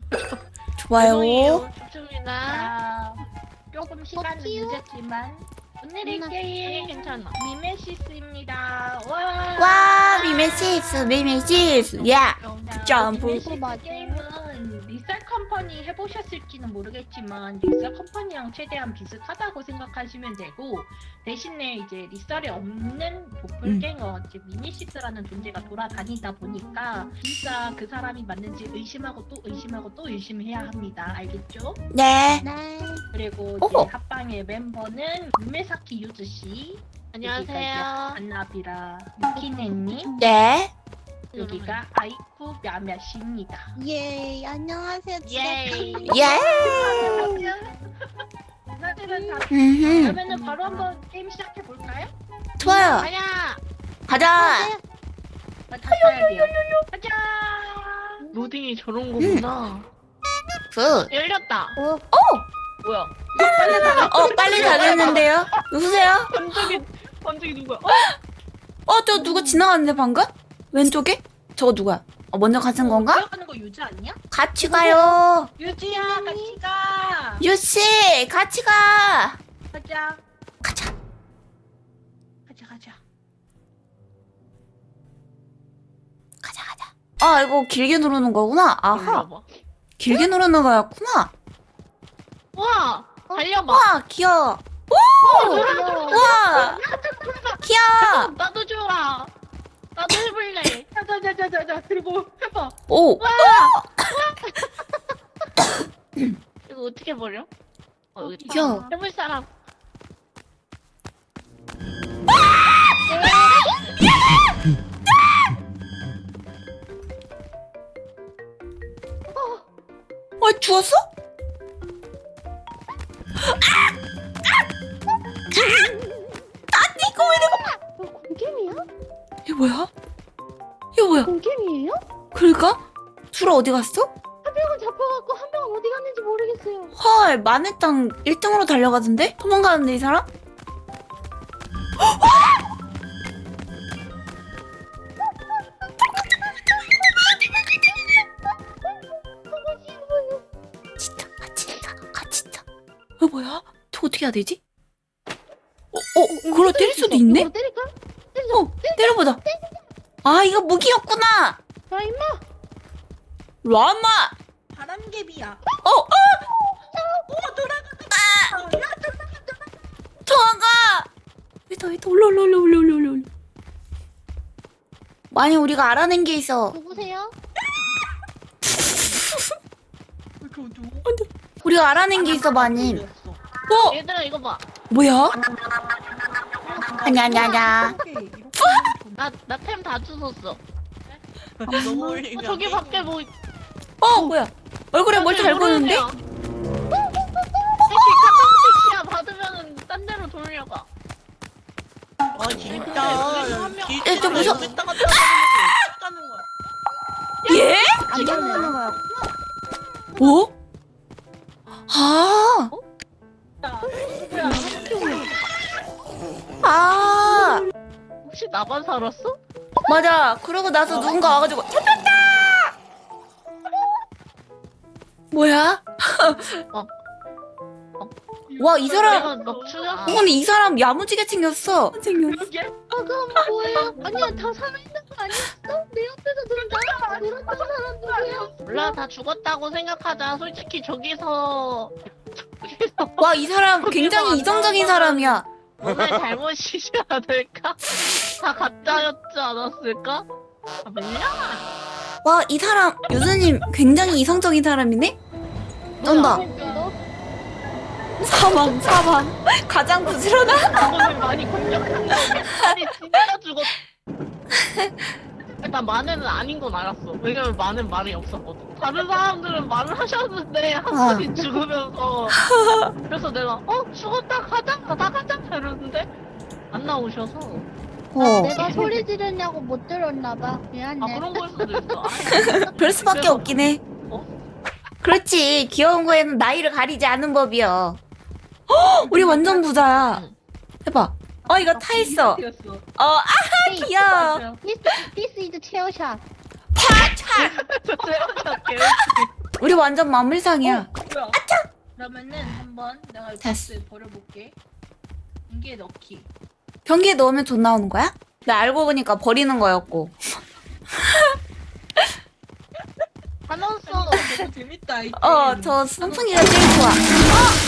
좋아요. 좋습니다. 아, 조금 시간은? 늦었지만 오늘의 게임 괜찮아. 미메시스입니다. 와, 와 미메시스 미메시스 야 점프. 미메시스 리셀 컴퍼니 해보셨을지는 모르겠지만 리셀 컴퍼니랑 최대한 비슷하다고 생각하시면 되고 대신에 이제 리셀이 없는 도플갱어 이제 미니시스라는 존재가 돌아다니다 보니까 진짜 그 사람이 맞는지 의심하고 또 의심하고 또 의심해야 합니다. 알겠죠? 네. 네. 그리고 합방의 멤버는 우메사키 유즈 씨, 안녕하세요. 안나비라 유키네님, 네. 여기가 아이쿠 мя며 씨입니다. 예. 안녕하세요. 예이. 예. 사실은 다 음. 그러면은 바로 한번 게임 시작해 볼까요? 좋아요. 아야. 가자. 아, 다 돼요. 가자. 로딩이 저런 거구나. 굿. 열렸다. 어. 뭐야? 어 빨리 닫았는데요. 누구세요? 번쩍이 번쩍이 누구야? 어저 누구 지나갔는데 방금? 왼쪽에? 저거 누구야? 어, 먼저 가는 건가? 들어가는 거 유지 아니야? 같이 가요. 유지야, 같이 가. 유씨 같이 가. 가자. 가자. 가자, 가자. 가자 가자. 아 이거 길게 누르는 거구나. 아하. 길게 누르는 거였구나. 와. 달려봐. 와 귀여워. 귀여워. 와 귀여워. 나도 줘라. 가자. 그리고 해봐. 오. 이거 어떻게 버려? 어, 여기 있다. 해볼 사람. 어 죽었어? 어, 공개미야? 이게 뭐야? 뭐야? 공개미예요? 그러니까? 둘 어디 갔어? 한 명은 잡혀갖고 한 명은 어디 갔는지 모르겠어요. 헐 마늘땅 1등으로 달려가던데? 도망가는데 이 사람? 진짜 있다 같이 있다 어 뭐야? 저 어떻게 해야 되지? 어? 어? 그걸 때릴 수도 있네? 어, 때릴까? 어 때려보자 아 이거 무기였구나 야 임마. 라마 바람개비야. 어? 어? 도망가! 왜다 왜다 올라 올라 올라 올라 올라 올라 올라 많이 우리가 알아낸 게 있어 누구세요? 우리가 알아낸 게 있어 많이 어? 얘들아 이거 봐. 뭐야? 아냐 아냐 아냐 나나 템 다 주웠어. 너무 어, 저기 밖에 뭐 어 뭐야 얼굴에 뭘 잘 보는데? 혹시 나만 살았어? 맞아. 그러고 나서 누군가 와가지고 잡혔다. 뭐야? 어. 와, 이 사람. 내가 막 죽였어. 어, 근데 이 사람 야무지게 생겼어. 생겼어. 아 그럼 뭐예요? 아니야 다 살아있는 거 아니었어? 내 옆에서 그럼 나랑 놀았던 사람 누구야? 몰라 다 죽었다고 생각하자. 솔직히 저기서 저기서 와, 이 사람 굉장히 이성적인 사람이야. 너네 잘못이지 않을까? 다 가짜였지 않았을까? 아, 밀려? 와, 이 사람 유수님 굉장히 이성적인 사람이네. 쩐다. 너? 사망, 사망. 가장 부지런한. 이거는 많이 공격한다. 아니 진짜 죽었. 일단 마네는 아닌 건 알았어. 왜냐면 마는 말이 없었거든. 다른 사람들은 말을 하셨는데 한 아. 분이 죽으면서 그래서 내가 어 죽었다 가자 나가자 이러는데 안 나오셔서 어, 내가 소리 지르냐고 못 들었나 봐. 미안해. 아 그런 걸 수도 있어. 아이, 그럴 수밖에 그래서- 없긴 해. 어? 그렇지. 귀여운 거에는 나이를 가리지 않는 법이여. 헉, 우리 완전 부자야. 응. 해봐. 어, 이거 타 있어. 어, 아, Hey, 귀여워. This, this is chair shot. 파차. 우리 완전 마물상이야. 뭐야? 그러면은 한번 내가 됐어. 박스에 버려볼게. 이게 넣기. 변기에 넣으면 돈 나오는 거야? 나 알고 보니까 버리는 거였고. 가면서 너무 재밌다. 이 어, 게임. 저 선풍기가 제일 좋아. 어!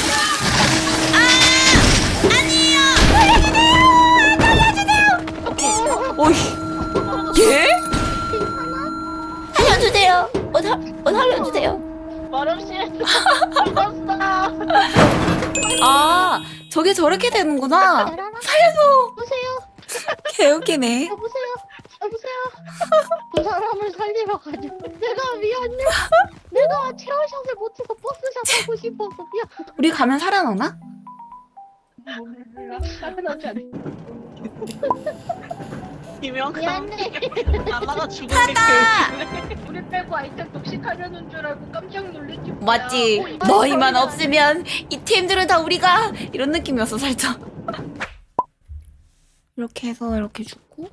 저게 저렇게 되는구나. 살려줘. 여보세요? 개웃기네. 여보세요? 여보세요? 그 사람을 살리러 가죠. 내가 미안해. 내가 체어샷을 못해서 버스샷 하고 싶어서 미안. 우리 가면 살아나나? 몰라. 따뜻하지 않아. 김영삼 미안해. 날라가 죽은 게! 개웃기네. 우리 빼고 아이템 독식하려는 줄 알고 깜짝 놀랬지. 뭐야. 맞지. 어, 너희만 사람이야. 없으면 이 팀들은 다 우리가 이런 느낌이었어 살짝. 이렇게 해서 이렇게 죽고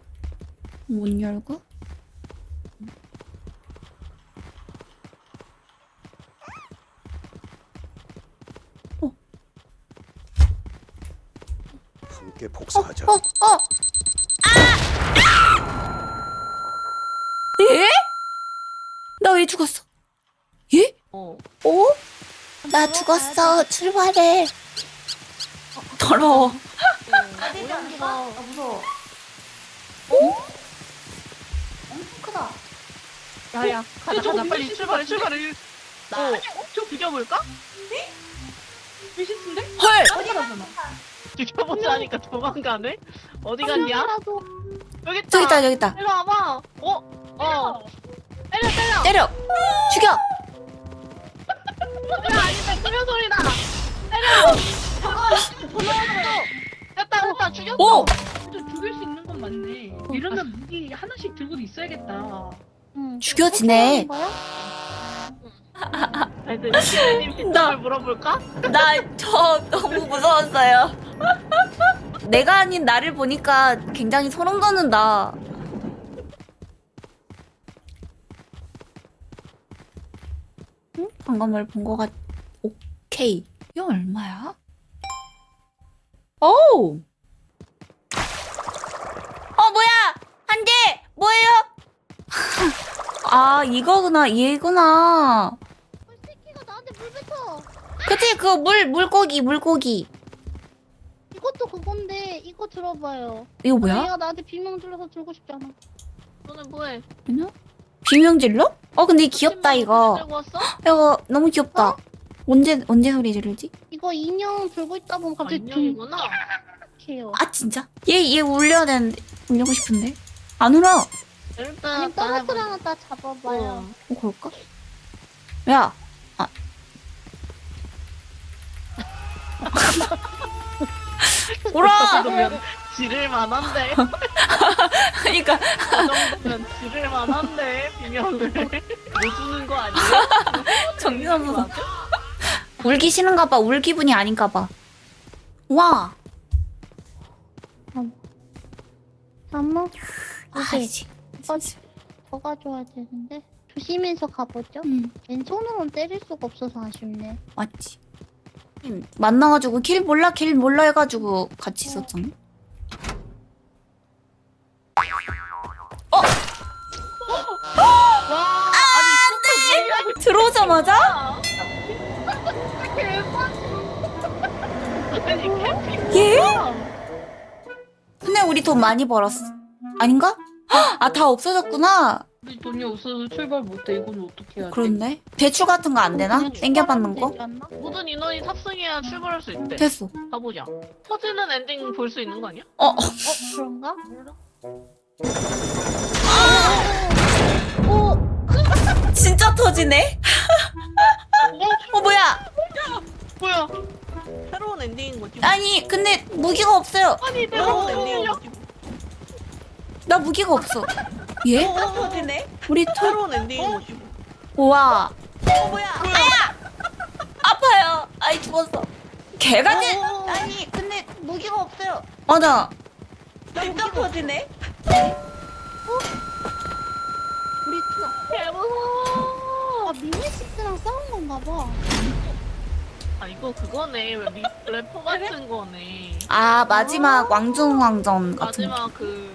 문 열고. 함께 어, 복사하자. 어, 어. 아! 예? 나 왜 죽었어? 예? 어. 어? 나 죽었어. 출발해. 더러워. 오연기가 아, 무서워. 어? 엄청 크다. 야야 가자 가자 빨리 미친 출발해 출발해. 나 어. 저 죽여볼까? 미신인데? 헐. 어디 가잖아. 죽여보자 하니까 도망가네. 어디 갔냐? 라도 여기 있다. 저기 있다, 저기 있다. 일로 와봐. 어? 어. 죽여. 야 아니다 수면 소리다. 때려. 됐다 됐다 죽였어. 오. 진짜 죽일 수 있는 건 맞네. 이러면 무기 하나씩 들고 있어야겠다. 응. 죽여지네. 애들 님 신청을 물어볼까? 나 저 너무 무서웠어요. 내가 아닌 나를 보니까 굉장히 소름 돋는다. 방금 뭘 본 거 같... 오케이. 이거 얼마야? 오! 어, 뭐야! 한 개! 뭐예요? 아, 이거구나, 얘구나. 새끼가 나한테 물 뱉어. 그치, 그거 물, 물고기, 물고기. 이것도 그건데 이거 들어봐요. 이거 뭐야? 얘가 나한테 비명 질러서 들고 싶잖아. 너는 뭐해? 뭐냐? 비명 질러? 어 근데 귀엽다 이거 들고 왔어? 이거 너무 귀엽다 언제 언제 소리 지르지? 이거 인형 들고 있다 보면 아, 갑자기 인형이구나. 둥해요. 아 진짜? 얘 얘 울려야 되는데 울리고 싶은데 안 울어 어 일단 아니 떨어뜨려 놨다 잡아봐요. 그럴까? 야 아. 울어 지를 만한데. 그러니까 그 정도면 지를 만한데 비명을 못 주는 거 아니야? 정신없어서 울기 싫은가 봐 울 기분이 아닌가 봐와 잠깐만. 이게 아이씨 더 가져와야 되는데. 조심해서 가보죠. 응 왼손으로는 때릴 수가 없어서 아쉽네. 맞지 만나가지고 길 몰라 길 몰라 해가지고 같이 있었잖아 들어오자마자 캠핑 예? 근데 우리 돈 많이 벌었어. 아닌가? 아, 다 없어졌구나. 우리 돈이 없어서 출발 못해. 이건 어떻게 해야 돼? 그렇네. 대출 같은 거 안 되나? 땡겨받는 거? 모든 인원이 탑승해야 출발할 수 있대. 됐어. 가보자. 터지는 엔딩 볼 수 있는 거 아니야? 어, 어. 어 그런가? 진짜 터지네? 어, 뭐야? 뭐야? 새로운 엔딩인 거지. 아니, 근데 무기가 없어요. 아니 내가 어, 엔딩인 거지. 나 무기가 없어. 예? 터지네? 우리 터, 새로운 엔딩인 거지. 우와. 어, 뭐야? 아야! 아파요. 아이, 죽었어. 개같은. 아니 근데 무기가 없어요. 맞아. 진짜 터지네? 우리 투 개 무서워. 미니시트 랑 싸운 건가 봐. 아 이거 그거네 왜 미, 래퍼 같은 거네 아 마지막 왕중왕전 같은 거. 마지막 그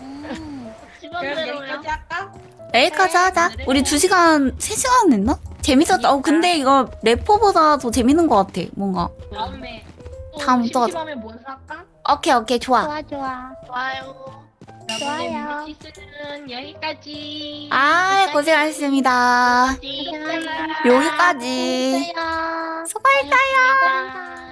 음. 시간대로야 할까? 내일까지 하자. 우리 2시간, 3시간 했나? 재밌었다. 어, 근데 이거 래퍼보다 더 재밌는 것 같아. 뭔가. 다음에 또 다음 또 심심하면 뭔 살까? 오케이, 오케이, 좋아. 좋아 좋아. 좋아요 여러분의 미니시스는 여기까지 아, 고생하셨습니다. 띵 여기까지. 수고했어요. 고맙습니다.